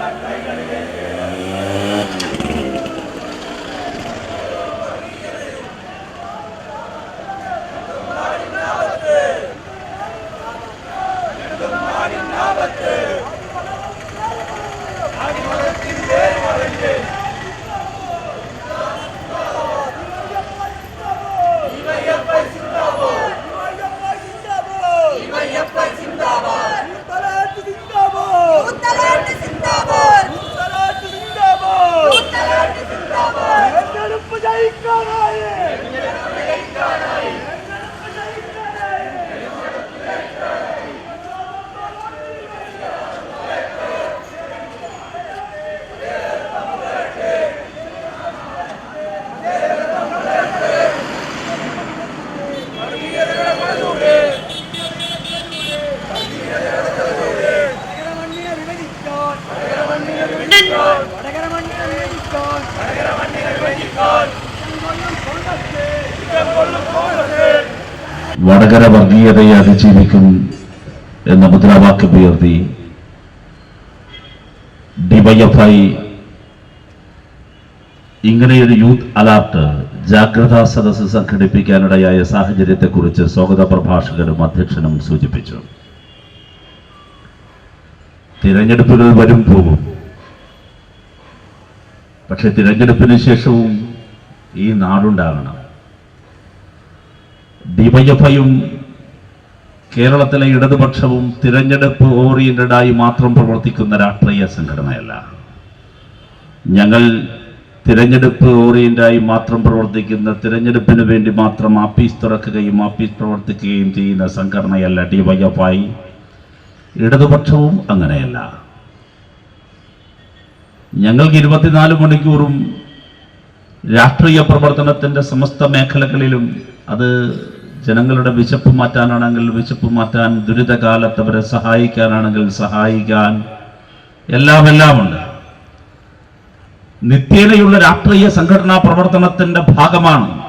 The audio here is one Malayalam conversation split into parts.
Thank you. Vadakara വർഗീയതയെ അതിജീവിക്കും എന്ന മുദ്രാവാക്യം ഉയർത്തി ഡിവൈഎഫ്ഐ ഇങ്ങനെയൊരു യൂത്ത് അലർട്ട് ജാഗ്രതാ സദസ്സ് സംഘടിപ്പിക്കാനിടയായ സാഹചര്യത്തെക്കുറിച്ച് സ്വാഗത പ്രഭാഷകനും അധ്യക്ഷനും സൂചിപ്പിച്ചു. തിരഞ്ഞെടുപ്പുകൾ വരും പോകും. പക്ഷെ തിരഞ്ഞെടുപ്പിന് ശേഷവും ഈ നാടുണ്ടാകണം. ഡിവൈഎഫ്ഐയും കേരളത്തിലെ ഇടതുപക്ഷവും തിരഞ്ഞെടുപ്പ് ഓറിയന്റഡായി മാത്രം പ്രവർത്തിക്കുന്ന രാഷ്ട്രീയ സംഘടനയല്ല. ഞങ്ങൾ തിരഞ്ഞെടുപ്പ് ഓറിയന്റായി മാത്രം പ്രവർത്തിക്കുന്ന തിരഞ്ഞെടുപ്പിന് വേണ്ടി മാത്രം ആപ്പീസ് തുറക്കുകയും ആപ്പീസ് പ്രവർത്തിക്കുകയും ചെയ്യുന്ന സംഘടനയല്ല ഡിവൈഎഫ്ഐ. ഇടതുപക്ഷവും അങ്ങനെയല്ല. ഞങ്ങൾക്ക് ഇരുപത്തിനാല് മണിക്കൂറും രാഷ്ട്രീയ പ്രവർത്തനത്തിന്റെ സമസ്ത മേഖലകളിലും അത് ജനങ്ങളുടെ വിശപ്പ് മാറ്റാനാണെങ്കിൽ വിശപ്പ് മാറ്റാൻ ദുരിതകാലത്ത് അവരെ സഹായിക്കാനാണെങ്കിൽ സഹായിക്കാൻ. എല്ലാം എല്ലാം ഉണ്ട്. നിത്യേനയുള്ള രാഷ്ട്രീയ സംഘടനാ പ്രവർത്തനത്തിന്റെ ഭാഗമാണ്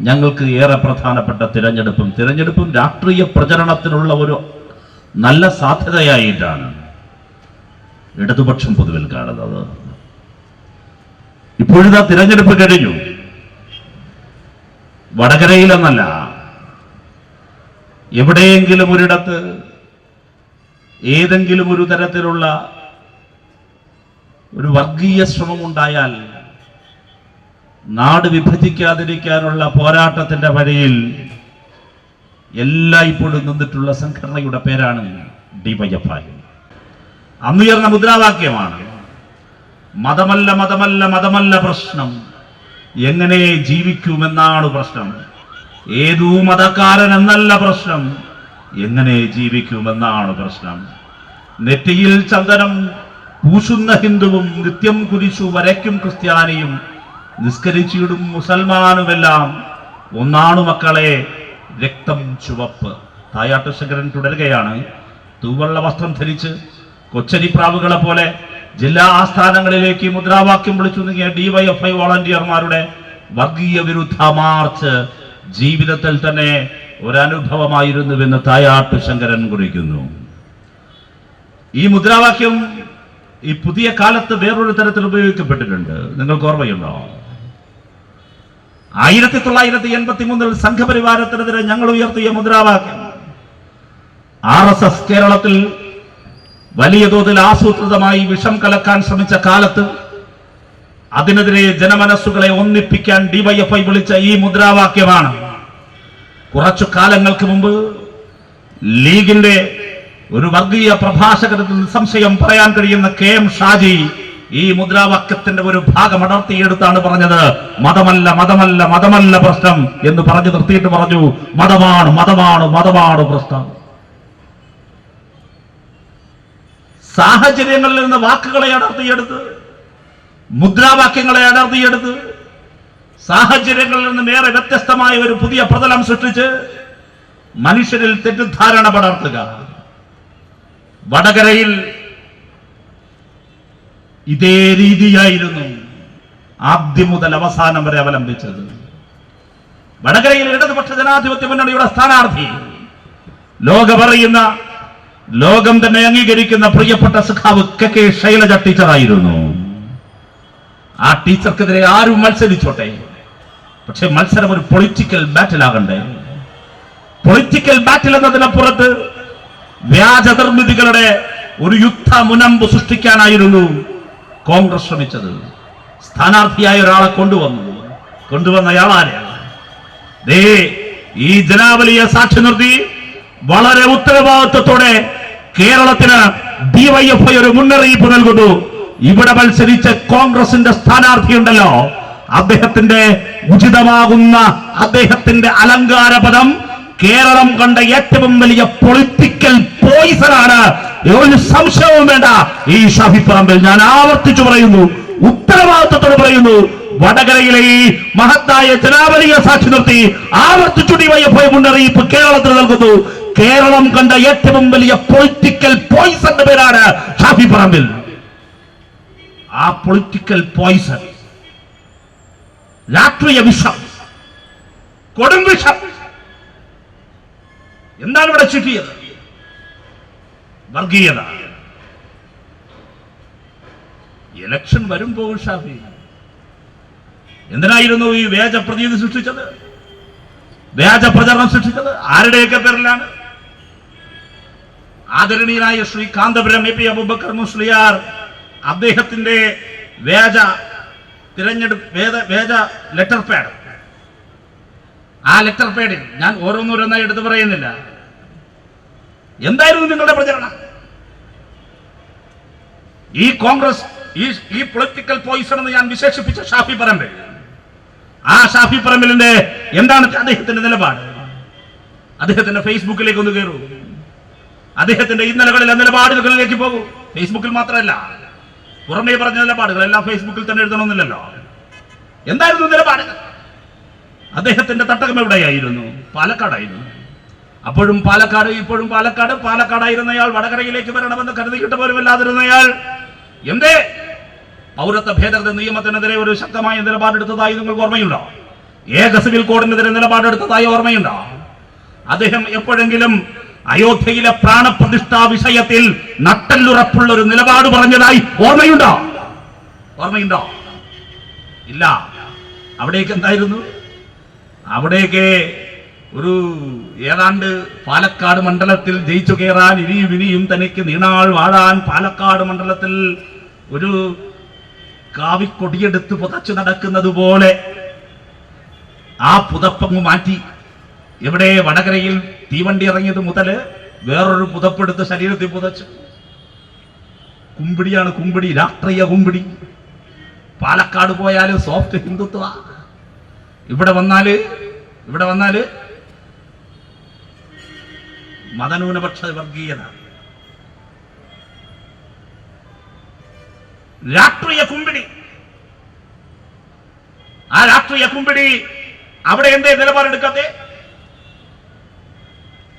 ഞങ്ങൾക്ക് ഏറെ പ്രധാനപ്പെട്ട തിരഞ്ഞെടുപ്പും. തിരഞ്ഞെടുപ്പും രാഷ്ട്രീയ പ്രചരണത്തിനുള്ള ഒരു നല്ല സാധ്യതയായിട്ടാണ് ഇടതുപക്ഷം പൊതുവിൽ കാണുന്നത്. ഇപ്പോഴിതാ തിരഞ്ഞെടുപ്പ് കഴിഞ്ഞു. വടകരയിലെന്നല്ല എവിടെയെങ്കിലും ഒരിടത്ത് ഏതെങ്കിലും ഒരു തരത്തിലുള്ള ഒരു വർഗീയ ശ്രമമുണ്ടായാൽ നാട് വിഭജിക്കാതിരിക്കാനുള്ള പോരാട്ടത്തിന്റെ വഴിയിൽ എല്ലായ്പ്പോഴും നിന്നിട്ടുള്ള സംഘടനയുടെ പേരാണ് ഡി ഡിവൈഎഫ്ഐ അന്നുയർന്ന മുദ്രാവാക്യമാണ് മതമല്ല മതമല്ല മതമല്ല പ്രശ്നം എങ്ങനെ ജീവിക്കുമെന്നാണ് പ്രശ്നം. ഏതൂ മതക്കാരൻ എന്നല്ല പ്രശ്നം. എങ്ങനെ ജീവിക്കുമെന്നാണ് പ്രശ്നം. നെറ്റിയിൽ ചന്ദനം പൂശുന്ന ഹിന്ദുവും നിത്യം കുരിശു വരയ്ക്കും ക്രിസ്ത്യാനിയും നിസ്കരിച്ചിടും മുസൽമാനുമെല്ലാം. ഒന്നാണു മക്കളെ രക്തം ചുവപ്പ്. തായാട്ട് ശങ്കരൻ തുടരുകയാണ്. തൂവള്ള വസ്ത്രം ധരിച്ച് കൊച്ചരിപ്രാവുകളെ പോലെ ജില്ലാ ആസ്ഥാനങ്ങളിലേക്ക് മുദ്രാവാക്യം വിളിച്ചു നീങ്ങിയ ഡിവൈഎഫ്ഐ വോളണ്ടിയർമാരുടെ വർഗീയ വിരുദ്ധ മാർച്ച് ജീവിതത്തിൽ തന്നെ ഒരനുഭവമായിരുന്നുവെന്ന് തായാട്ട് ശങ്കരൻ കുറിക്കുന്നു. ഈ മുദ്രാവാക്യം ഈ പുതിയ കാലത്ത് വേറൊരു തരത്തിൽ ഉപയോഗിക്കപ്പെട്ടിട്ടുണ്ട്. നിങ്ങൾക്ക് ഓർമ്മയുണ്ടോ? ആയിരത്തി തൊള്ളായിരത്തി എൺപത്തി മൂന്നിൽ സംഘപരിവാരത്തിനെതിരെ ഞങ്ങൾ ഉയർത്തിയ മുദ്രാവാക്യം ആർ എസ് എസ് കേരളത്തിൽ വലിയ തോതിൽ ആസൂത്രിതമായി വിഷം കലക്കാൻ ശ്രമിച്ച കാലത്ത് അതിനെതിരെ ജനമനസ്സുകളെ ഒന്നിപ്പിക്കാൻ ഡിവൈഎഫ്ഐ വിളിച്ച ഈ മുദ്രാവാക്യമാണ്. കുറച്ചു കാലങ്ങൾക്ക് മുമ്പ് ലീഗിന്റെ ഒരു വർഗീയ പ്രഭാഷകത്തിൽ സംശയം പറയാൻ കഴിയുന്ന കെ എം ഷാജി ഈ മുദ്രാവാക്യത്തിന്റെ ഒരു ഭാഗം അടർത്തിയെടുത്താണ് പറഞ്ഞത്. മതമല്ല മതമല്ല മതമല്ല പ്രശ്നം എന്ന് പറഞ്ഞു നിർത്തിയിട്ട് പറഞ്ഞു. മതമാണ് മതമാണ് മതമാണ് പ്രശ്നം. സാഹചര്യങ്ങളിൽ നിന്ന് വാക്കുകളെ അടർത്തിയെടുത്ത് മുദ്രാവാക്യങ്ങളെ അടർത്തിയെടുത്ത് സാഹചര്യങ്ങളിൽ നിന്നും ഏറെ വ്യത്യസ്തമായ ഒരു പുതിയ പ്രതലം സൃഷ്ടിച്ച് മനുഷ്യരിൽ തെറ്റിദ്ധാരണ പടർത്തുക. വടകരയിൽ ഇതേ രീതിയായിരുന്നു ആദ്യം മുതൽ അവസാനം വരെ അവലംബിച്ചത്. വടകരയിൽ ഇടതുപക്ഷ ജനാധിപത്യ മുന്നണിയുടെ സ്ഥാനാർത്ഥി ലോകമറിയുന്ന ലോകം തന്നെ അംഗീകരിക്കുന്ന പ്രിയപ്പെട്ട സഖാവ് കെ കെ ശൈലജ ടീച്ചറായിരുന്നു. ആ ടീച്ചർക്കെതിരെ ആരും മത്സരിച്ചോട്ടെ. പക്ഷെ മത്സരം ഒരു പൊളിറ്റിക്കൽ ബാറ്റിൽ ആകണ്ടേ. പൊളിറ്റിക്കൽ ബാറ്റിൽ എന്നതിനപ്പുറത്ത് വ്യാജ നിർമ്മിതികളുടെ ഒരു യുദ്ധ മുനമ്പ് സൃഷ്ടിക്കാനായിരുന്നു കോൺഗ്രസ് ശ്രമിച്ചത്. സ്ഥാനാർത്ഥിയായ ഒരാളെ കൊണ്ടുവന്നു. കൊണ്ടുവന്ന ദേ ഈ ജനാവലിയെ സാക്ഷി നിർത്തി വളരെ ഉത്തരവാദിത്വത്തോടെ കേരളത്തിന് ഡിവൈഎഫ്ഐ ഒരു മുന്നറിയിപ്പ് നൽകുന്നു. ഇവിടെ മത്സരിച്ച കോൺഗ്രസിന്റെ സ്ഥാനാർത്ഥിയുണ്ടല്ലോ. അദ്ദേഹത്തിന്റെ ഉചിതമാകുന്ന അദ്ദേഹത്തിന്റെ അലങ്കാര പദം കേരളം കണ്ട ഏറ്റവും വലിയ പൊളിറ്റിക്കൽ പോയിസണാണ് ഒരു സംശയവും വേണ്ട. ഈ ഷാഫി പറമ്പിൽ ഞാൻ ആവർത്തിച്ചു പറയുന്നു. ഉത്തരവാദിത്വത്തോട് പറയുന്നു. വടകരയിലെ ഈ മഹത്തായ ജനാവലിയെ സാക്ഷി നിർത്തി ആവർത്തിച്ചു ഡിവൈഎഫ്ഐ മുന്നറിയിപ്പ് കേരളത്തിന് നൽകുന്നു. കേരളം കണ്ട ഏറ്റവും വലിയ പൊളിറ്റിക്കൽ പോയിസന്റെ പേരാണ് ഷാഫി പറമ്പിൽ പൊളിറ്റിക്കൽ പോയിസൺ രാഷ്ട്രീയ വിഷം. കൊടും വിഷം. എന്താണ് ഇവിടെ ചുറ്റിയത്? വർഗീയത. ഇലക്ഷൻ വരുമ്പോൾ ഷാഫി എന്തിനായിരുന്നു ഈ വ്യാജ പ്രതീതി സൃഷ്ടിച്ചത്? വ്യാജ പ്രചരണം സൃഷ്ടിച്ചത്? ആരുടെയൊക്കെ പേരിലാണ്? ആദരണീയനായ ശ്രീ കാന്തപുരം എ പി അബുബക്കർ മുസ്ലിയാർ അദ്ദേഹത്തിന്റെ വ്യാജ തിരഞ്ഞെടുപ്പ് വേദ വേദ ലെറ്റർ പാഡ് ആ ലെറ്റർ പാഡിൽ ഞാൻ ഓരോന്നോരോന്നായി എടുത്തു പറയുന്നില്ല. എന്തായിരുന്നു നിങ്ങളുടെ പ്രചരണം? ഈ കോൺഗ്രസ് ഈ ഈ പൊളിറ്റിക്കൽ പോയിസൺ എന്ന് ഞാൻ വിശേഷിപ്പിച്ച ഷാഫി പറമ്പിൽ. ആ ഷാഫി പറമ്പിലിന്റെ എന്താണ് അദ്ദേഹത്തിന്റെ നിലപാട്? അദ്ദേഹത്തിന്റെ ഫേസ്ബുക്കിലേക്ക് ഒന്ന് കയറൂ അദ്ദേഹത്തിന്റെ ഇന്നലകളിലെ നിലപാടുകളിലേക്ക് പോകൂ. ഫേസ്ബുക്കിൽ മാത്രമല്ല പുറമേ പറഞ്ഞ നിലപാടുകൾ എല്ലാം ഫേസ്ബുക്കിൽ തന്നെ എഴുതണമെന്നില്ലല്ലോ. എന്തായിരുന്നു നിലപാട് അദ്ദേഹത്തിന്റെ തട്ടകം എവിടെയായിരുന്നു? പാലക്കാടായിരുന്നു. അപ്പോഴും പാലക്കാട് ഇപ്പോഴും പാലക്കാട്. പാലക്കാടായിരുന്നയാൾ വടകരയിലേക്ക് വരണമെന്ന് കരുതിയിട്ട് പോലും ഇല്ലാതിരുന്നയാൾ എന്തേ? പൗരത്വ ഭേദഗതി നിയമത്തിനെതിരെ ഒരു ശക്തമായ നിലപാടെടുത്തതായി നിങ്ങൾക്ക് ഓർമ്മയുണ്ടോ? ഏക സിവിൽ കോഡിനെതിരെ നിലപാടെടുത്തതായി ഓർമ്മയുണ്ടോ? അദ്ദേഹം എപ്പോഴെങ്കിലും അയോധ്യയിലെ പ്രാണപ്രതിഷ്ഠാ വിഷയത്തിൽ നട്ടല്ലുറപ്പുള്ള ഒരു നിലപാട് പറഞ്ഞതായി ഓർമ്മയുണ്ടോ? ഓർമ്മയുണ്ടോ? ഇല്ല. അവിടേക്ക് എന്തായിരുന്നു? അവിടേക്ക് ഒരു ഏതാണ്ട് പാലക്കാട് മണ്ഡലത്തിൽ ജയിച്ചു കയറാൻ ഇനിയും ഇനിയും തനിക്ക് നീണാൾ വാഴാൻ പാലക്കാട് മണ്ഡലത്തിൽ ഒരു കാവിക്കൊടിയെടുത്ത് പുതച്ചു നടക്കുന്നത് പോലെ ആ പുതപ്പങ്ങ് മാറ്റി. എവിടെ? വടകരയിൽ തീവണ്ടി ഇറങ്ങിയത് മുതൽ വേറൊരു പുതപ്പെടുത്ത് ശരീരത്തിൽ പുതച്ചു. കുമ്പിടിയാണ് കുമ്പിടി രാഷ്ട്രീയ കുമ്പിടി. പാലക്കാട് പോയാൽ സോഫ്റ്റ് ഹിന്ദുത്വ. ഇവിടെ വന്നാൽ ഇവിടെ വന്നാൽ മതന്യൂനപക്ഷ വർഗീയത. രാഷ്ട്രീയ കുമ്പിടി. ആ രാഷ്ട്രീയ കുമ്പിടി അവിടെ എന്തേ നിലപാടെടുക്കാത്തെ?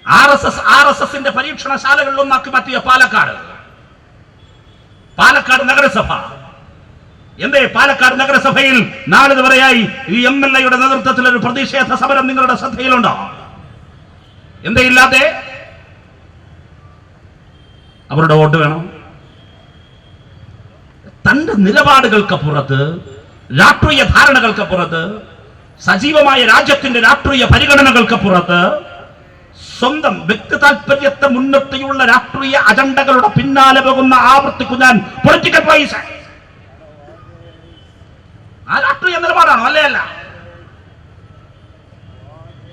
R S S R S എസിന്റെ പരീക്ഷണശാലകളിൽ ഒന്നാക്കി മാറ്റിയ പാലക്കാട്. പാലക്കാട് നഗരസഭ. എന്തേ പാലക്കാട് നഗരസഭയിൽ നാളിതുവരെയായി ഈ എം എൽ എയുടെ നേതൃത്വത്തിൽ ഒരു പ്രതിഷേധ സമരം നിങ്ങളുടെ ശ്രദ്ധയിലുണ്ടോ? എന്തേ ഇല്ലാതെ അവരുടെ വോട്ട് വേണം. തന്റെ നിലപാടുകൾക്കപ്പുറത്ത് രാഷ്ട്രീയ ധാരണകൾക്കപ്പുറത്ത് സജീവമായ രാജ്യത്തിന്റെ രാഷ്ട്രീയ പരിഗണനകൾക്കപ്പുറത്ത് സ്വന്തം വ്യക്തി താല്പര്യത്തെ മുൻനിർത്തിയുള്ള രാഷ്ട്രീയ അജണ്ടകളുടെ പിന്നാലെ പോകുന്ന ആവർത്തിക്കും ഞാൻ പൊളിറ്റിക്കൽ പൈസ ആ. രാഷ്ട്രീയ നിലപാടാണോ? അല്ലേ അല്ല.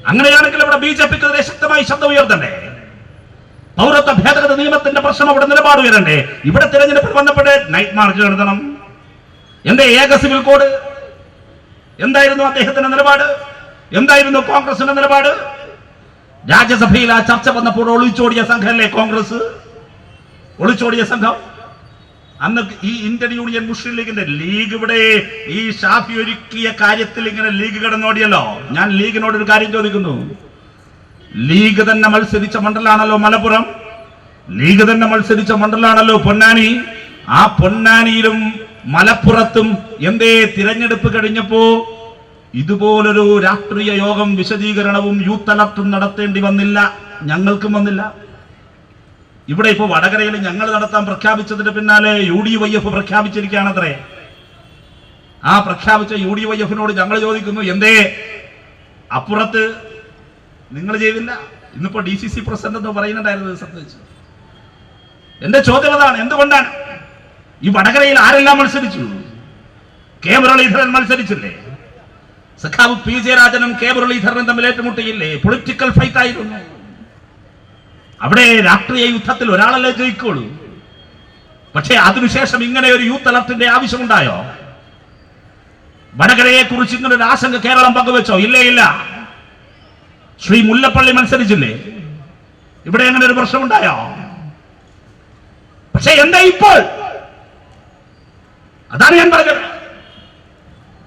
അങ്ങനെയാണെങ്കിൽ ഇവിടെ ബി ജെ പിക്കെതിരെ ശക്തമായി ശബ്ദം ഉയർത്തണ്ടേ? പൗരത്വ ഭേദഗതി നിയമത്തിന്റെ പ്രശ്നം അവിടെ നിലപാട് ഉയരണ്ടേ? ഇവിടെ തിരഞ്ഞെടുപ്പിൽ ബന്ധപ്പെട്ട് നൈറ്റ് മാർച്ച് നടത്തണം. എന്റെ ഏക സിവിൽ കോഡ് എന്തായിരുന്നു അദ്ദേഹത്തിന്റെ നിലപാട്? എന്തായിരുന്നു കോൺഗ്രസിന്റെ നിലപാട്? രാജ്യസഭയിൽ ആ ചർച്ച വന്നപ്പോൾ ഒളിച്ചോടിയ സംഘമല്ലേ കോൺഗ്രസ്? ഒളിച്ചോടിയ സംഘം? അന്ന് ഈ ഇന്ത്യൻ യൂണിയൻ മുസ്ലിം ലീഗിന്റെ ലീഗ് ഇവിടെ ഈ ഷാഫി ഒരുക്കിയ കാര്യത്തിൽ ഇങ്ങനെ ലീഗ് കിടന്നോടിയല്ലോ. ഞാൻ ലീഗിനോട് ഒരു കാര്യം ചോദിക്കുന്നു. ലീഗ് തന്നെ മത്സരിച്ച മണ്ഡലാണല്ലോ മലപ്പുറം. ലീഗ് തന്നെ മത്സരിച്ച മണ്ഡലാണല്ലോ പൊന്നാനി. ആ പൊന്നാനിയിലും മലപ്പുറത്തും എന്തേ തിരഞ്ഞെടുപ്പ് കഴിഞ്ഞപ്പോ ഇതുപോലൊരു രാഷ്ട്രീയ യോഗം വിശദീകരണവും യൂത്ത് അലർട്ടും നടത്തേണ്ടി വന്നില്ല. ഞങ്ങൾക്കും വന്നില്ല. ഇവിടെ ഇപ്പോൾ വടകരയിൽ ഞങ്ങൾ നടത്താൻ പ്രഖ്യാപിച്ചതിന് പിന്നാലെ യു ഡി വൈ എഫ് പ്രഖ്യാപിച്ചിരിക്കുകയാണത്രേ. ആ പ്രഖ്യാപിച്ച യു ഡി വൈ എഫിനോട് ഞങ്ങൾ ചോദിക്കുന്നു എന്തേ? അപ്പുറത്ത് നിങ്ങൾ ചെയ്തില്ല? ഇന്നിപ്പോ ഡി സി സി പ്രസിഡന്റ് എന്ന് പറയുന്നുണ്ടായിരുന്നു സംബന്ധിച്ചു. എന്റെ ചോദ്യം അതാണ് എന്തുകൊണ്ടാണ്? ഈ വടകരയിൽ ആരെല്ലാം മത്സരിച്ചു? കെ മുരളീധരൻ മത്സരിച്ചില്ലേ? സഖാവ് പി. ജെ. രാജനും കെ. മുരളീധരനും തമ്മിൽ ഏറ്റുമുട്ടിയില്ലേ? പൊളിറ്റിക്കൽ ഫൈറ്റ് ആയിരുന്നു. അവിടെ രാഷ്ട്രീയ യുദ്ധത്തിൽ ഒരാളല്ലേ ജയിക്കുള്ളൂ. പക്ഷേ അതിനുശേഷം ഇങ്ങനെ ഒരു യൂത്ത് അലർട്ടിന്റെ ആവശ്യമുണ്ടായോ? വടകരയെ കുറിച്ച് ഇങ്ങനെ ഒരു ആശങ്ക കേരളം പങ്കുവെച്ചോ? ഇല്ലേ ഇല്ല. ശ്രീ മുല്ലപ്പള്ളി മത്സരിച്ചില്ലേ? ഇവിടെ അങ്ങനെ ഒരു പ്രശ്നമുണ്ടായോ? പക്ഷെ എന്താ ഇപ്പോൾ? അതാണ് ഞാൻ പറഞ്ഞത്.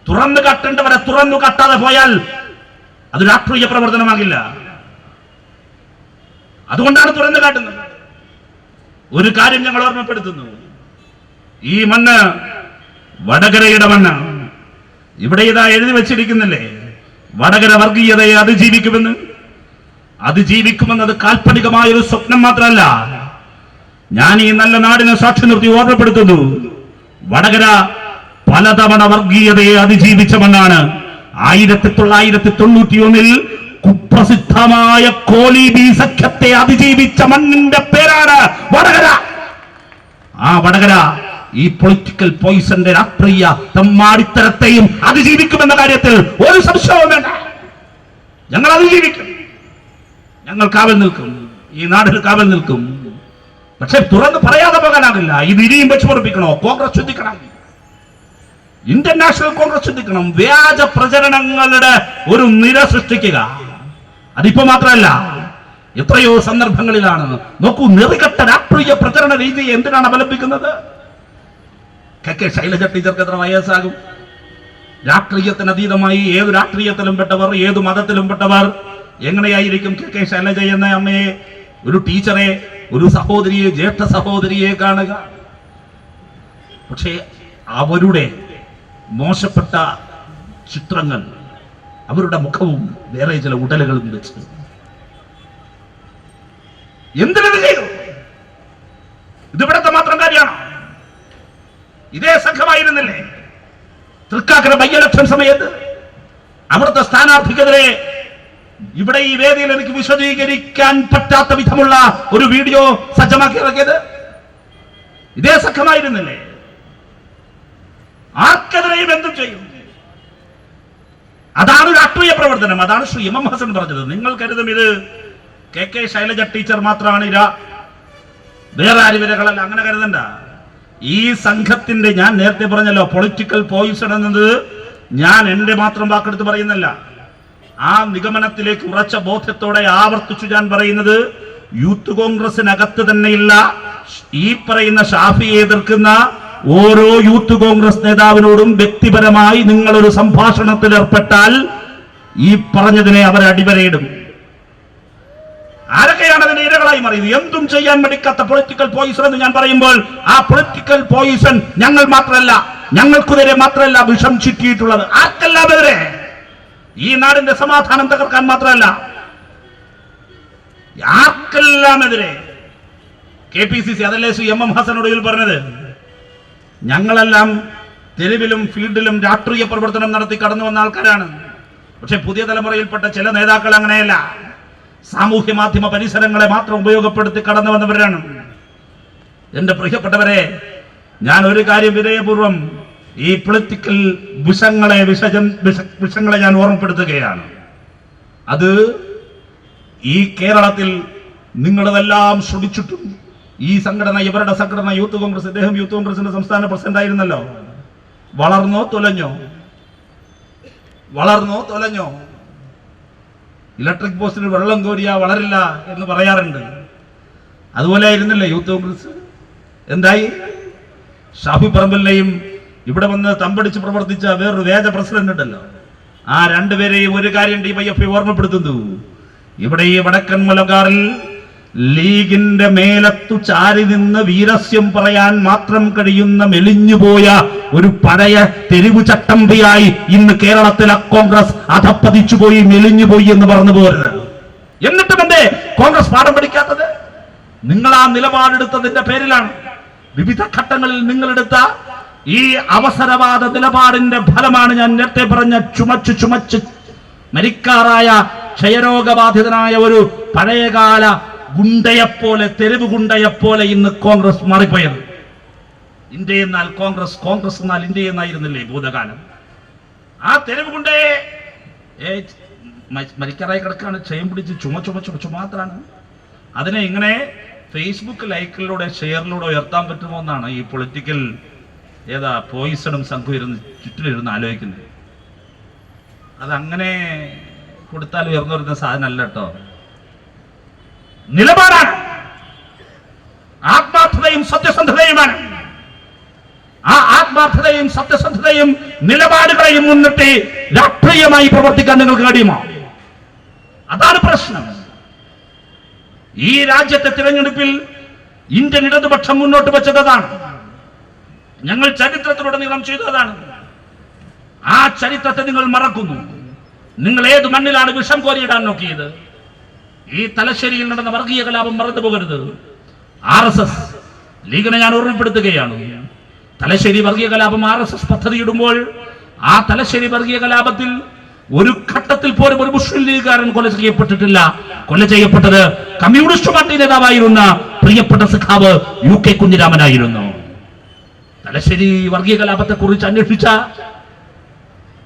തുറന്നു കട്ടേണ്ടവരെ തുറന്നു കട്ടാതെ പോയാൽ അത് രാഷ്ട്രീയ പ്രവർത്തനമാകില്ല. അതുകൊണ്ടാണ് തുറന്നു കാട്ടുന്നത്. ഒരു കാര്യം ഞങ്ങൾ ഓർമ്മപ്പെടുത്തുന്നു. ഈ മണ്ണ് വടകരയുടെ മണ്ണ്. ഇവിടെ ഇതാ എഴുതി വെച്ചിരിക്കുന്നില്ലേ? വടകര വർഗീയതയെ അതിജീവിക്കുമെന്ന്. അതിജീവിക്കുമെന്നത് കാൽപ്പനികമായ ഒരു സ്വപ്നം മാത്രമല്ല. ഞാൻ ഈ നല്ല നാടിനെ സാക്ഷി നിർത്തി ഓർമ്മപ്പെടുത്തുന്നു. വടകര പലതവണ വർഗീയതയെ അതിജീവിച്ച മണ്ണാണ് ആയിരത്തി തൊള്ളായിരത്തി തൊണ്ണൂറ്റി ഒന്നിൽ കുപ്രസിദ്ധമായ കോലീബി സഖ്യത്തെ അതിജീവിച്ച മണ്ണിന്റെ പേരാണ് വടകര. ആ വടകര ഈ പൊളിറ്റിക്കൽ പോയിസന്റെ രാഷ്ട്രീയ തമ്മാടിത്തരത്തെയും അതിജീവിക്കുമെന്ന കാര്യത്തിൽ ഒരു സംശയവും വേണ്ട. ഞങ്ങൾ അതിജീവിക്കും. ഞങ്ങൾ കാവൽ നിൽക്കും. ഈ നാടിന് കാവൽ നിൽക്കും. പക്ഷെ തുറന്ന് പറയാതെ പോകാനാകില്ല. ഇത് ഇനിയും വെച്ച് പൊറപ്പിക്കണോ കോൺഗ്രസ് ചിന്തിക്കണം ഇന്ത്യൻ നാഷണൽ കോൺഗ്രസ് ചിന്തിക്കണം വ്യാജ പ്രചരണങ്ങളുടെ ഒരു നിര സൃഷ്ടിക്കുക. അതിപ്പോ മാത്രമല്ല എത്രയോ സന്ദർഭങ്ങളിലാണ്. നോക്കൂ നെറികെട്ട രാഷ്ട്രീയ പ്രചരണ രീതി എന്തിനാണ് അവലംബിക്കുന്നത്? കെ കെ ശൈലജ ടീച്ചർക്ക് എത്ര വയസ്സാകും? രാഷ്ട്രീയത്തിന് അതീതമായി ഏത് രാഷ്ട്രീയത്തിലും പെട്ടവർ ഏത് മതത്തിലും പെട്ടവർ എങ്ങനെയായിരിക്കും കെ കെ ശൈലജ എന്ന അമ്മയെ ഒരു ടീച്ചറെ ഒരു സഹോദരിയെ ജ്യേഷ്ഠ സഹോദരിയെ കാണുക? പക്ഷേ അവരുടെ മോശപ്പെട്ട ചിത്രങ്ങൾ അവരുടെ മുഖവും വേറെ ചില ഉടലുകളും വെച്ച്. എന്തിനത് ചെയ്തു ഇത് ഇവിടത്തെ മാത്രം കാര്യമാണ്? ഇതേ സംഘമായിരുന്നില്ലേ? തൃക്കാക്കര ബൈലക്ഷൻ സമയത്ത് അവിടുത്തെ സ്ഥാനാർത്ഥിക്കെതിരെ ഇവിടെ ഈ വേദിയിൽ എനിക്ക് വിശദീകരിക്കാൻ പറ്റാത്ത വിധമുള്ള ഒരു വീഡിയോ സജ്ജമാക്കി ഇറക്കിയത്? ഇതേ സംഘമായിരുന്നില്ലേ? ആർക്കെതിരെയും എന്തും ചെയ്യും? അതാണ് രാഷ്ട്രീയ പ്രവർത്തനം. അതാണ് ശ്രീ എം എം ഹസൻ പറഞ്ഞത്. നിങ്ങൾ കരുതും ഇത് കെ കെ ശൈലജ ടീച്ചർ മാത്രമാണ് ഇര. വേറെ ആര് വിരകളല്ല അങ്ങനെ കരുതണ്ട. ഈ സംഘത്തിന്റെ ഞാൻ നേരത്തെ പറഞ്ഞല്ലോ പൊളിറ്റിക്കൽ പോയിസൺ എന്നത് ഞാൻ എന്റെ മാത്രം വാക്കെടുത്ത് പറയുന്നില്ല. ആ നിഗമനത്തിലേക്ക് ഉറച്ച ബോധ്യത്തോടെ ആവർത്തിച്ചു ഞാൻ പറയുന്നത് യൂത്ത് കോൺഗ്രസിനകത്ത് തന്നെയുള്ള ഈ പറയുന്ന ഷാഫിയെ എതിർക്കുന്ന ഓരോ യൂത്ത് കോൺഗ്രസ് നേതാവിനോടും വ്യക്തിപരമായി നിങ്ങളൊരു സംഭാഷണത്തിൽ ഏർപ്പെട്ടാൽ ഈ പറഞ്ഞതിനെ അവർ അടിവരയിടും. ആരൊക്കെയാണ് അതിന്റെ ഇരകളായി മാറിയത് എന്തും ചെയ്യാൻ മടിക്കാത്ത പൊളിറ്റിക്കൽ പോയിസൺ എന്ന് ഞാൻ പറയുമ്പോൾ ആ പൊളിറ്റിക്കൽ പോയിസൺ ഞങ്ങൾ മാത്രമല്ല ഞങ്ങൾക്കുതിരെ മാത്രമല്ല വിഷം ചുറ്റിയിട്ടുള്ളത്. ആർക്കെല്ലാം എതിരെ? ഈ നാടിന്റെ സമാധാനം തകർക്കാൻ മാത്രമല്ല. ആർക്കെല്ലാം എതിരെ? കെ പി സി സി അതല്ലേ ശ്രീ എം എം ഹസനോട് പറഞ്ഞത്? ഞങ്ങളെല്ലാം തെരുവിലും ഫീൽഡിലും രാഷ്ട്രീയ പ്രവർത്തനം നടത്തി കടന്നു വന്ന ആൾക്കാരാണ്. പക്ഷെ പുതിയ തലമുറയിൽപ്പെട്ട ചില നേതാക്കൾ അങ്ങനെയല്ല. സാമൂഹ്യ മാധ്യമ പരിസരങ്ങളെ മാത്രം ഉപയോഗപ്പെടുത്തി കടന്നു വന്നവരാണ്. എന്റെ പ്രിയപ്പെട്ടവരെ ഞാൻ ഒരു കാര്യം വിനയപൂർവം ഈ പൊളിറ്റിക്കൽ വിഷങ്ങളെ വിഷജൻ വിഷങ്ങളെ ഞാൻ ഓർമ്മപ്പെടുത്തുകയാണ്. അത് ഈ കേരളത്തിൽ നിങ്ങളതെല്ലാം ശ്രമിച്ചിട്ടും ഈ സംഘടന ഇവരുടെ സംഘടന യൂത്ത് കോൺഗ്രസ് ഇദ്ദേഹം യൂത്ത് കോൺഗ്രസിന്റെ സംസ്ഥാന പ്രസിഡന്റ് ആയിരുന്നല്ലോ. വളർന്നോ തൊലഞ്ഞോ? വളർന്നോ തൊലഞ്ഞോ? ഇലക്ട്രിക് പോസ്റ്റിന് വെള്ളം കോരിയ വളരില്ല എന്ന് പറയാറുണ്ട്. അതുപോലെ ആയിരുന്നില്ലേ യൂത്ത് കോൺഗ്രസ്? എന്തായി? ഷാഫി പറമ്പലിനെയും ഇവിടെ വന്ന് തമ്പടിച്ച് പ്രവർത്തിച്ച വേറൊരു വേദ പ്രസിഡന്റ് ഉണ്ടല്ലോ. ആ രണ്ടുപേരെയും ഒരു കാര്യം ഡി വൈ എഫ് ഓർമ്മപ്പെടുത്തുന്നു. ഇവിടെ ഈ വടക്കൻ മുലകാറിൽ ലീഗിന്റെ മേലത്തു ചാരി നിന്ന് വീരസ്യം പറയാൻ മാത്രം കഴിയുന്ന മെലിഞ്ഞുപോയ ഒരു പഴയ തെരുവു ചട്ടമ്പിയായി ഇന്ന് കേരളത്തിലെ കോൺഗ്രസ് അധപ്പതിച്ചു പോയി മെലിഞ്ഞു പോയി എന്ന് പറഞ്ഞു പോരുത് എന്നിട്ടും എന്തേ കോൺഗ്രസ് പാഠം പഠിക്കാത്തത്? നിങ്ങൾ ആ നിലപാടെടുത്തതിന്റെ പേരിലാണ്. വിവിധ ഘട്ടങ്ങളിൽ നിങ്ങളെടുത്ത ഈ അവസരവാദ നിലപാടിന്റെ ഫലമാണ് ഞാൻ നേരത്തെ പറഞ്ഞ ചുമച്ചു ചുമച്ച് മരിക്കാറായ ക്ഷയരോഗബാധിതനായ ഒരു പഴയകാല ഗുണ്ടയെപ്പോലെ തെരുവ് ഗുണ്ടയെപ്പോലെ ഇന്ന് കോൺഗ്രസ് മാറിപ്പോയത്. ഇന്ത്യ എന്നാൽ കോൺഗ്രസ് കോൺഗ്രസ് എന്നാൽ ഇന്ത്യ എന്നായിരുന്നില്ലേ ഭൂതകാലം? ആ തെരുവ് ഗുണ്ടയെ മരിക്കാറായി കിടക്കാണ് ക്ഷയം പിടിച്ച് ചുമ ചുമ ചുമ മാത്രമാണ്. അതിനെ ഇങ്ങനെ ഫേസ്ബുക്ക് ലൈക്കിലൂടെ ഷെയറിലൂടെ ഉയർത്താൻ പറ്റുമോ എന്നാണ് ഈ പൊളിറ്റിക്കൽ ഏതാ പോയിസണും സംഘം ഇരുന്ന് ചുറ്റിലിരുന്ന് ആലോചിക്കുന്നത്. അതങ്ങനെ കൊടുത്താൽ ഉയർന്നു വരുന്ന സാധനമല്ല കേട്ടോ. നിലപാടാണ്. ആത്മാർത്ഥതയും സത്യസന്ധതയുമാണ്. ആ ആത്മാർത്ഥതയും സത്യസന്ധതയും നിലപാടുകളെയും മുന്നിട്ട് രാഷ്ട്രീയമായി പ്രവർത്തിക്കാൻ നിങ്ങൾക്ക് കഴിയുമോ? അതാണ് പ്രശ്നം. ഈ രാജ്യത്തെ തിരഞ്ഞെടുപ്പിൽ ഇന്ത്യൻ ഇടതുപക്ഷം മുന്നോട്ട് വെച്ചത് അതാണ്. ഞങ്ങൾ ചരിത്രത്തിലുടനീളം ചെയ്തതാണ്. ആ ചരിത്രത്തെ നിങ്ങൾ മറക്കുന്നു. നിങ്ങൾ ഏത് മണ്ണിലാണ് വിഷം കോരിയിടാൻ നോക്കിയത്? ഈ തലശ്ശേരിയിൽ നടന്ന വർഗീയ കലാപം മറന്നു പോകരുത്. ആർ എസ് എസ് ലീഗിനെ ഞാൻ ഓർമ്മപ്പെടുത്തുകയാണ്. തലശ്ശേരി വർഗീയ കലാപം ആർ എസ് എസ് പദ്ധതിയിടുമ്പോൾ ആ തലശ്ശേരി വർഗീയ കലാപത്തിൽ ഒരു ഘട്ടത്തിൽ പോലും ഒരു മുസ്ലിം ലീഗുകാരൻ കൊല ചെയ്യപ്പെട്ടിട്ടില്ല. കൊല ചെയ്യപ്പെട്ടത് കമ്മ്യൂണിസ്റ്റ് പാർട്ടി നേതാവായിരുന്ന പ്രിയപ്പെട്ട സഖാവ് യു കെ കുഞ്ഞിരാമനായിരുന്നു. തലശ്ശേരി വർഗീയ കലാപത്തെ കുറിച്ച് അന്വേഷിച്ച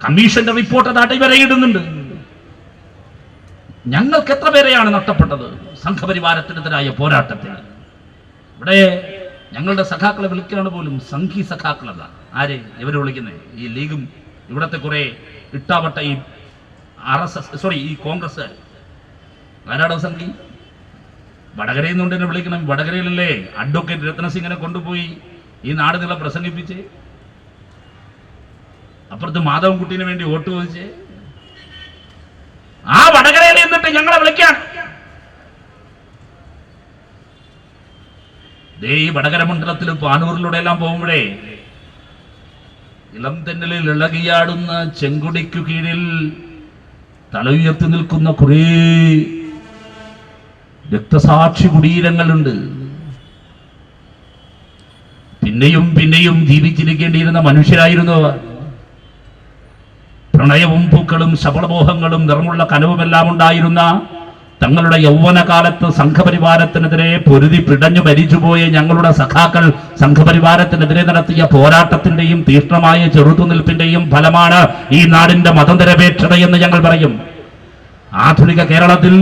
കമ്മീഷന്റെ റിപ്പോർട്ട് അത് അടിവരയിടുന്നുണ്ട്. ഞങ്ങൾക്ക് എത്ര പേരെയാണ് നഷ്ടപ്പെട്ടത്? സംഘപരിവാരത്തിനെതിരായ പോരാട്ടത്തിൽ. ഇവിടെ ഞങ്ങളുടെ സഖാക്കളെ വിളിക്കുകയാണ് പോലും സംഘി സഖാക്കളല്ല. ആരെ? ഇവരെ വിളിക്കുന്നത് ഈ ലീഗും ഇവിടുത്തെ കുറേ ഇട്ടാവട്ട ഈ ആർ എസ് എസ് സോറി ഈ കോൺഗ്രസ് ആരാടോ സംഘി? വടകരയിൽ നിന്നുകൊണ്ട് എന്നെ വിളിക്കണം. വടകരയിലല്ലേ അഡ്വക്കേറ്റ് രത്നസിംഗിനെ കൊണ്ടുപോയി ഈ നാട് നില പ്രസംഗിപ്പിച്ച്? അപ്പുറത്ത് മാധവൻകുട്ടീന് വേണ്ടി വോട്ട് ചോദിച്ച്? ആ വടകരയിൽ നിന്നിട്ട് ഞങ്ങളെ വിളിക്കാൻ ഈ വടകര മണ്ഡലത്തിൽ പാനൂരിലൂടെ എല്ലാം പോകുമ്പോഴേ ഇളം തെന്നലിൽ ഇളകിയാടുന്ന ചെങ്കുടിക്കു കീഴിൽ തല ഉയർത്തി നിൽക്കുന്ന കുറേ രക്തസാക്ഷി കുടീരങ്ങളുണ്ട്. പിന്നെയും പിന്നെയും ജീവിച്ചിരിക്കേണ്ടിയിരുന്ന മനുഷ്യരായിരുന്നു അവർ. പ്രണയവും പൂക്കളും ശബളമോഹങ്ങളും നിറമുള്ള കനവുമെല്ലാം ഉണ്ടായിരുന്ന തങ്ങളുടെ യൗവനകാലത്ത് സംഘപരിവാരത്തിനെതിരെ പൊരുതി പിടഞ്ഞു മരിച്ചുപോയ ഞങ്ങളുടെ സഖാക്കൾ സംഘപരിവാരത്തിനെതിരെ നടത്തിയ പോരാട്ടത്തിന്റെയും തീഷ്ണമായ ചെറുത്തുനിൽപ്പിന്റെയും ഫലമാണ് ഈ നാടിന്റെ മതനിരപേക്ഷത എന്ന് ഞങ്ങൾ പറയും. ആധുനിക കേരളത്തിൽ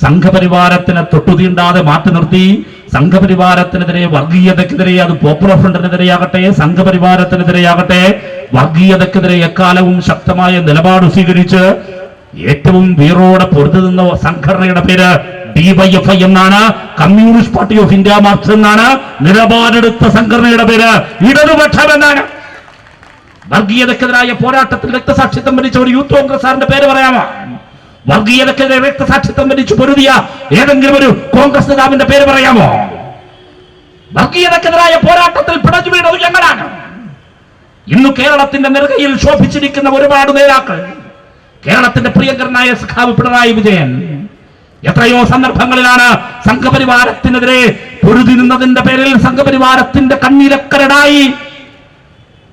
സംഘപരിവാരത്തിനെ തൊട്ടുതീണ്ടാതെ മാറ്റി നിർത്തി സംഘപരിവാരത്തിനെതിരെ വർഗീയതയ്ക്കെതിരെ അത് പോപ്പുലർ ഫ്രണ്ടിനെതിരെയാകട്ടെ സംഘപരിവാരത്തിനെതിരെയാകട്ടെ വർഗീയതക്കെതിരെ എക്കാലവും ശക്തമായ നിലപാട് സ്വീകരിച്ച് ഏറ്റവും വീറോടെ പൊറുത്തു നിന്ന സംഘടനയുടെ പേര് ഡിവൈഎഫ്ഐ എന്നാണ് communist party of India Marx എന്നാണ് നിലപാടെടുത്ത സംഘടനയുടെ പേര് ഇടതുപക്ഷം എന്നാണ് വർഗീയതക്കെതിരായ പോരാട്ടത്തിൽ രക്തസാക്ഷിത്വം വരിച്ച ഒരു യൂത്ത് കോൺഗ്രസ്സാറിന്റെ പേര് പറയാമോ? വർഗീയതക്കെതിരെ രക്തസാക്ഷിത്വം വരിച്ചു പൊരുതിയ ഏതെങ്കിലും ഒരു കോൺഗ്രസ് നേതാവിന്റെ പേര് പറയാമോ? വർഗീയതക്കെതിരായ പോരാട്ടത്തിൽ പിടഞ്ഞു വീണത് ഞങ്ങളാണ്. ഇന്ന് കേരളത്തിന്റെ നെറുകയിൽ ശോഭിച്ചിരിക്കുന്ന ഒരുപാട് നേതാക്കൾ കേരളത്തിന്റെ പ്രിയങ്കരനായ സഖാവ് പിണറായി വിജയൻ എത്രയോ സന്ദർഭങ്ങളിലാണ് സംഘപരിവാരത്തിനെതിരെ പൊരുതി നിന്നതിന്റെ പേരിൽ സംഘപരിവാരത്തിന്റെ കണ്ണിരക്കരടായി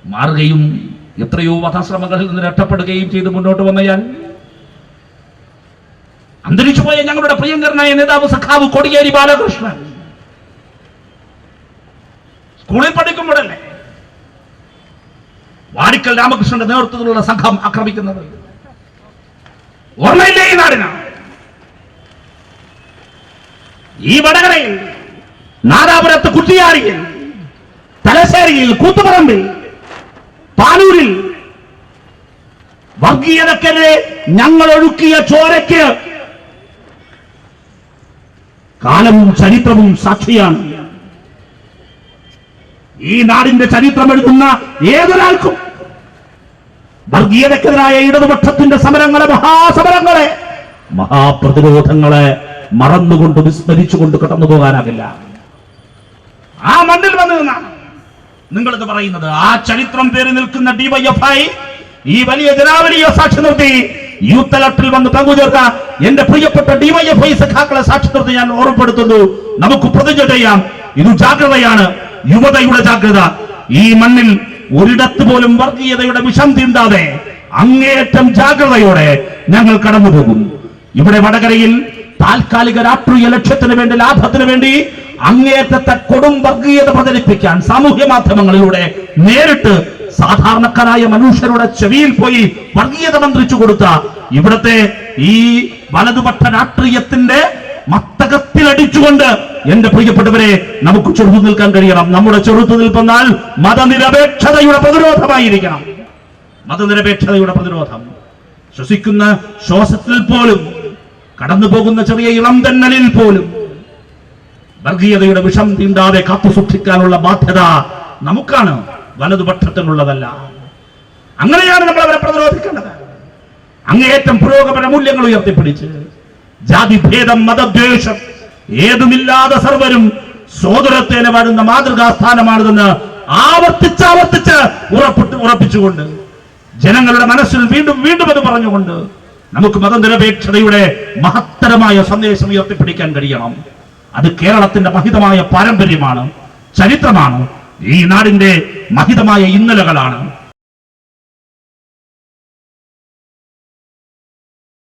മാറുകയും എത്രയോ വധശ്രമങ്ങളിൽ നിന്ന് രക്ഷപ്പെടുകയും ചെയ്ത് മുന്നോട്ട് വന്നയാൽ അന്തരിച്ചുപോയ ഞങ്ങളുടെ പ്രിയങ്കരനായ നേതാവ് സഖാവ് കൊടിയേരി ബാലകൃഷ്ണൻ. സ്കൂളിൽ പഠിക്കുമ്പോഴല്ലേ വാടിക്കൽ രാമകൃഷ്ണന്റെ നേതൃത്വത്തിലുള്ള സംഘം ആക്രമിക്കുന്നത്. ഓർമ്മയില്ലേ ഈ നാടിനാണ് ഈ വടകരയിൽ നാദാപുരത്ത് കുറ്റിയാടിയിൽ തലശ്ശേരിയിൽ കൂത്തുപറമ്പിൽ പാനൂരിൽ വർഗീയതക്കെതിരെ ഞങ്ങൾ ഒഴുക്കിയ ചോരയ്ക്ക് കാലവും ചരിത്രവും സാക്ഷിയാണ് ഈ നാടിന്റെ ചരിത്രം എടുക്കുന്ന ഏതൊരാൾക്കും വർഗീയതക്കെതിരായ ഇടതുപക്ഷത്തിന്റെ സമരങ്ങളെ മഹാസമരങ്ങളെ മഹാപ്രതിരോധങ്ങളെ മറന്നുകൊണ്ട് വിസ്മരിച്ചുകൊണ്ട് കടന്നു പോകാനാകില്ല. ആ മണ്ണിൽ വന്നു നിന്നാണ് നിങ്ങളിത് പറയുന്നത്. ആ ചരിത്രം പേര് നിൽക്കുന്ന ഡിവൈഎഫ്ഐ ഈ വലിയ ജനാവലിയെ സാക്ഷി നിർത്തി യൂത്ത് അലർട്ടിൽ വന്ന് പങ്കുചേർത്ത എന്റെ പ്രിയപ്പെട്ട ഡിവൈഎഫ്ഐ സഖാക്കളെ സാക്ഷി നിർത്തി ഞാൻ ഓർമ്മപ്പെടുത്തുന്നു. നമുക്ക് പ്രതിജ്ഞ ചെയ്യാം. ഇത് ജാഗ്രതയാണ്. യുവതയുടെ ജാഗ്രത. ഈ മണ്ണിൽ ഒരിടത്ത് പോലും വർഗീയതയുടെ വിഷം തീണ്ടാതെ അങ്ങേയറ്റം ജാഗ്രതയോടെ ഞങ്ങൾ കടന്നു പോകും ഇവിടെ വടകരയിൽ താൽക്കാലിക രാഷ്ട്രീയ ലക്ഷ്യത്തിന് വേണ്ടി ലാഭത്തിന് വേണ്ടി അങ്ങേയറ്റത്തെ കൊടും വർഗീയത പ്രചരിപ്പിക്കാൻ സാമൂഹ്യ മാധ്യമങ്ങളിലൂടെ നേരിട്ട് സാധാരണക്കാരായ മനുഷ്യരുടെ ചെവിയിൽ പോയി വർഗീയത മന്ത്രിച്ചു കൊടുത്ത ഇവിടത്തെ ഈ വലതുപക്ഷ രാഷ്ട്രീയത്തിന്റെ മത്തകത്തിലടിച്ചുകൊണ്ട് എന്റെ പ്രിയപ്പെട്ടവരെ നമുക്ക് ചെറുത്തു നിൽക്കാൻ കഴിയണം. നമ്മുടെ ചെറുത്തു നിൽപ്പെന്നാൽ മതനിരപേക്ഷതയുടെ പ്രതിരോധമായിരിക്കണം. മതനിരപേക്ഷതയുടെ പ്രതിരോധം. ശ്വസിക്കുന്ന ശ്വാസത്തിൽ പോലും കടന്നു പോകുന്ന ചെറിയ ഇളം തന്നലിൽ പോലും വർഗീയതയുടെ വിഷം തീണ്ടാതെ കാത്തു സൂക്ഷിക്കാനുള്ള ബാധ്യത നമുക്കാണ്. വലതുപക്ഷത്തിനുള്ളതല്ല. അങ്ങനെയാണ് നമ്മൾ അവരെ പ്രതിരോധിക്കേണ്ടത്. അങ്ങേയറ്റം പുരോഗമന മൂല്യങ്ങൾ ഉയർത്തിപ്പിടിച്ച് ജാതിഭേദം മതദ്വേഷം ഏതുമില്ലാതെ സർവരും സോദരത്തേനെ വാഴുന്ന മാതൃകാ സ്ഥാനമാണിതെന്ന് ആവർത്തിച്ച് ആവർത്തിച്ച് ഉറപ്പിട്ട് ഉറപ്പിച്ചുകൊണ്ട് ജനങ്ങളുടെ മനസ്സിൽ വീണ്ടും വീണ്ടും അത് പറഞ്ഞുകൊണ്ട് നമുക്ക് മതനിരപേക്ഷതയുടെ മഹത്തരമായ സന്ദേശം ഉയർത്തിപ്പിടിക്കാൻ കഴിയണം. അത് കേരളത്തിന്റെ മഹിതമായ പാരമ്പര്യമാണ് ചരിത്രമാണ്. ഈ നാടിന്റെ മഹിതമായ ഇന്നലകളാണ്.